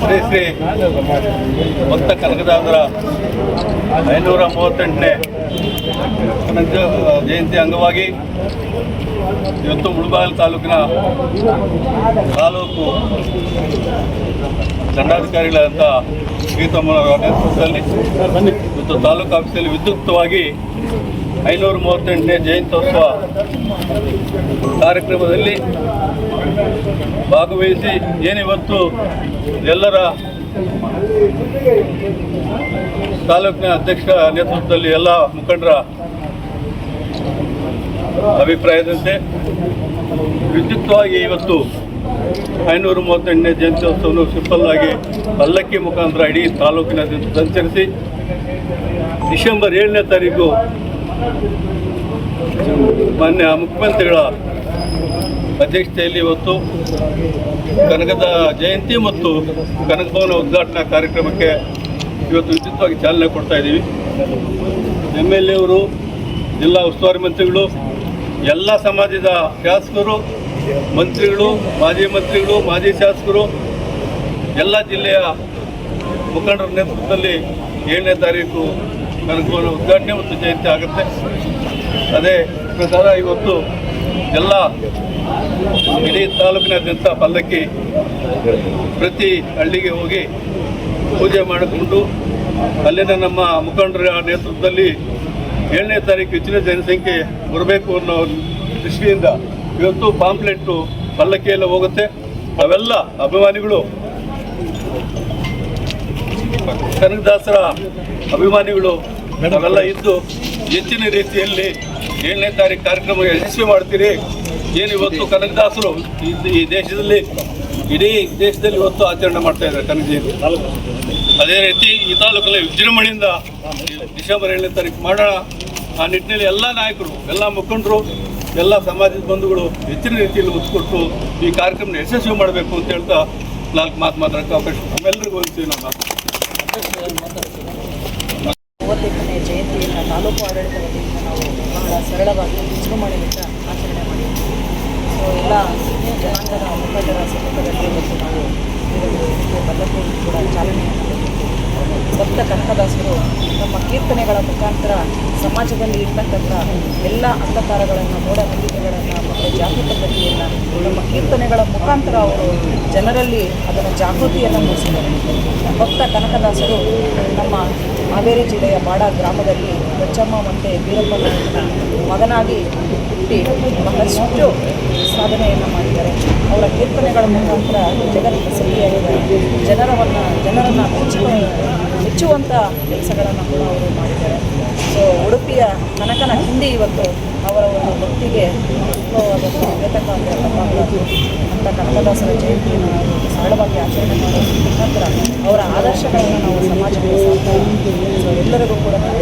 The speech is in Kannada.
ಶ್ರೀ ಶ್ರೀ ಭಕ್ತ ಕನಕದಾಸರ ಐನೂರ ಮೂವತ್ತೆಂಟನೇ ಜಯಂತಿ ಅಂಗವಾಗಿ ಇವತ್ತು ಮುಳಬಾಗಿಲು ತಾಲೂಕಿನ ತಾಲೂಕು ದಂಡಾಧಿಕಾರಿಗಳಾದಂಥ ಶ್ರೀತಮ್ಮನವರ ನೇತೃತ್ವದಲ್ಲಿ ಮತ್ತು ತಾಲೂಕು ಆಫೀಸಲ್ಲಿ ವಿದ್ಯುಕ್ತವಾಗಿ ಐನೂರ ಮೂವತ್ತೆಂಟನೇ ಜಯಂತ್ಯೋತ್ಸವ ಕಾರ್ಯಕ್ರಮದಲ್ಲಿ ಭಾಗವಹಿಸಿ ಏನಿವತ್ತು ಎಲ್ಲರ ತಾಲೂಕಿನ ಅಧ್ಯಕ್ಷ ನೇತೃತ್ವದಲ್ಲಿ ಎಲ್ಲ ಮುಖಂಡರ ಅಭಿಪ್ರಾಯದಂತೆ ವಿದ್ಯುಕ್ತವಾಗಿ ಇವತ್ತು ಐನೂರ ಮೂವತ್ತೆಂಟನೇ ಜಯಂತ್ಯೋತ್ಸವವನ್ನು ಸಿಂಪಲ್ ಆಗಿ ಪಲ್ಲಕ್ಕಿ ಮುಖಾಂತರ ಇಡೀ ತಾಲೂಕಿನ ಸಂಚರಿಸಿ ಡಿಸೆಂಬರ್ ಏಳನೇ ತಾರೀಕು ಮಾನ್ಯ ಮುಖ್ಯಮಂತ್ರಿಗಳ ಅಧ್ಯಕ್ಷತೆಯಲ್ಲಿ ಇವತ್ತು ಕನಕದ ಜಯಂತಿ ಮತ್ತು ಕನಕ ಭವನ ಉದ್ಘಾಟನಾ ಕಾರ್ಯಕ್ರಮಕ್ಕೆ ಇವತ್ತು ವಿದ್ಯುತ್ವಾಗಿ ಚಾಲನೆ ಕೊಡ್ತಾ ಇದ್ದೀವಿ. ಎಂ ಎಲ್ ಎವರು ಜಿಲ್ಲಾ ಉಸ್ತುವಾರಿ ಮಂತ್ರಿಗಳು, ಎಲ್ಲ ಸಮಾಜದ ಶಾಸಕರು ಮಂತ್ರಿಗಳು, ಮಾಜಿ ಮಂತ್ರಿಗಳು, ಮಾಜಿ ಶಾಸಕರು, ಎಲ್ಲ ಜಿಲ್ಲೆಯ ಮುಖಂಡರ ನೇತೃತ್ವದಲ್ಲಿ ಏಳನೇ ತಾರೀಕು ಕನಕಭವನ ಉದ್ಘಾಟನೆ ಮತ್ತು ಜಯಂತಿ ಆಗುತ್ತೆ. ಅದೇ ಪ್ರಕಾರ ಇವತ್ತು ಎಲ್ಲ ಇಡೀ ತಾಲೂಕಿನಾದ್ಯಂತ ಪಲ್ಲಕ್ಕಿ ಪ್ರತಿ ಹಳ್ಳಿಗೆ ಹೋಗಿ ಪೂಜೆ ಮಾಡಿಕೊಂಡು ಅಲ್ಲಿನ ನಮ್ಮ ಮುಖಂಡರ ನೇತೃತ್ವದಲ್ಲಿ ಏಳನೇ ತಾರೀಕು ಹೆಚ್ಚಿನ ಜನಸಂಖ್ಯೆ ಬರಬೇಕು ಅನ್ನೋ ದೃಷ್ಟಿಯಿಂದ ಇವತ್ತು ಪಾಂಪ್ಲೆಟ್ಟು ಪಲ್ಲಕ್ಕಿಯೆಲ್ಲ ಹೋಗುತ್ತೆ. ಅವೆಲ್ಲ ಅಭಿಮಾನಿಗಳು. ಕನಕದಾಸರ ಅಭಿಮಾನಿಗಳು ಅವೆಲ್ಲ ಇದ್ದು ಹೆಚ್ಚಿನ ರೀತಿಯಲ್ಲಿ ಏಳನೇ ತಾರೀಕು ಕಾರ್ಯಕ್ರಮ ಯಶಸ್ವಿ ಮಾಡ್ತೀರಿ. ಏನು ಇವತ್ತು ಕನಕದಾಸರು ಈ ದೇಶದಲ್ಲಿ, ಇಡೀ ದೇಶದಲ್ಲಿ ಇವತ್ತು ಆಚರಣೆ ಮಾಡ್ತಾ ಇದ್ದಾರೆ ಕನಕ ಅದೇ ರೀತಿ ಈ ತಾಲೂಕಲ್ಲಿ ವಿಜೃಂಭಣೆಯಿಂದ ಡಿಸೆಂಬರ್ ಏಳನೇ ತಾರೀಕು ಮಾಡೋಣ. ಆ ನಿಟ್ಟಿನಲ್ಲಿ ಎಲ್ಲ ನಾಯಕರು, ಎಲ್ಲ ಮುಖಂಡರು, ಎಲ್ಲ ಸಮಾಜದ ಬಂಧುಗಳು ಹೆಚ್ಚಿನ ರೀತಿಯಲ್ಲಿ ಒತ್ತುಕೊಟ್ಟು ಈ ಕಾರ್ಯಕ್ರಮನ ಯಶಸ್ವಿ ಮಾಡಬೇಕು ಅಂತ ಹೇಳ್ತಾ ನಾಲ್ಕು ಮಾತು ಮಾತಾಡೋಕ್ಕೆ ಅವಕಾಶ ನಮ್ಮೆಲ್ಲರಿಗೂ ಹೋಲಿಸ್ತೀವಿ ನಮ್ಮ ಸರಳವಾಗಿ ವಿಜೃಂಭಣೆಯಿಂದ ಆಚರಣೆ ಮಾಡಿದ್ದೀವಿ ಸೊ ಎಲ್ಲ ಜನಾಂಗದ ಮುಖಂಡರ ಸಮ್ಮುಖದಲ್ಲಿ ಇವತ್ತು ನಾವು ಇದನ್ನು ಇದಕ್ಕೆ ಬಲ್ಲಕ್ಕೂ ಕೂಡ ಚಾಲನೆಯನ್ನು ಕೊಟ್ಟಿದ್ದೀವಿ ಭಕ್ತ ಕನಕದಾಸರು ನಮ್ಮ ಕೀರ್ತನೆಗಳ ಮುಖಾಂತರ ಸಮಾಜದಲ್ಲಿ ಇರ್ತಕ್ಕಂಥ ಎಲ್ಲ ಅಂಧಕಾರಗಳನ್ನು ಮೂಢನಂಬಿಕೆಗಳನ್ನು ಮತ್ತು ಜಾತಿ ಪದ್ಧತಿಯನ್ನು ನಮ್ಮ ಕೀರ್ತನೆಗಳ ಮುಖಾಂತರ ಅವರು ಜನರಲ್ಲಿ ಅದನ್ನು ಜಾಗೃತಿಯನ್ನು ಮೂಡಿಸಿದ್ದಾರೆ. ಭಕ್ತ ಕನಕದಾಸರು ನಮ್ಮ ಹಾವೇರಿ ಜಿಲ್ಲೆಯ ಬಾಡ ಗ್ರಾಮದಲ್ಲಿ ಬಚ್ಚಮ್ಮ ಮತ್ತು ವೀರಪ್ಪನ ಮಗನಾಗಿ ಹುಟ್ಟಿ ಬಹಳಷ್ಟು ಸಾಧನೆಯನ್ನು ಮಾಡಿದ್ದಾರೆ. ಅವರ ಕೀರ್ತನೆಗಳ ಮುಖಾಂತರ ಜಗತ್ ಪ್ರಸಿದ್ಧಿಯಾಗಿದ್ದಾರೆ ಜನರವನ್ನು, ಜನರನ್ನು ಮೆಚ್ಚುವ ಮೆಚ್ಚುವಂಥ ಕೆಲಸಗಳನ್ನು ಕೂಡ ಅವರು ಮಾಡಿದ್ದಾರೆ. ಸೊ ಉಡುಪಿಯ ಕನಕನ ಹಿಂದೆ ಇವತ್ತು ಅವರ ಒಂದು ಭಕ್ತಿಗೆ ಅಂತ ಕನಕದಾಸರ ಜಯಂತಿಯನ್ನು ನಾವು ಸರಳವಾಗಿ ಆಚರಣೆ ಮಾಡೋದ್ರ ಮುಖಾಂತರ ಅವರ ಆದರ್ಶಗಳನ್ನು ನಾವು ಸಮಾಜಕ್ಕೆ ಎಲ್ಲರಿಗೂ ಕೂಡ ನಾವು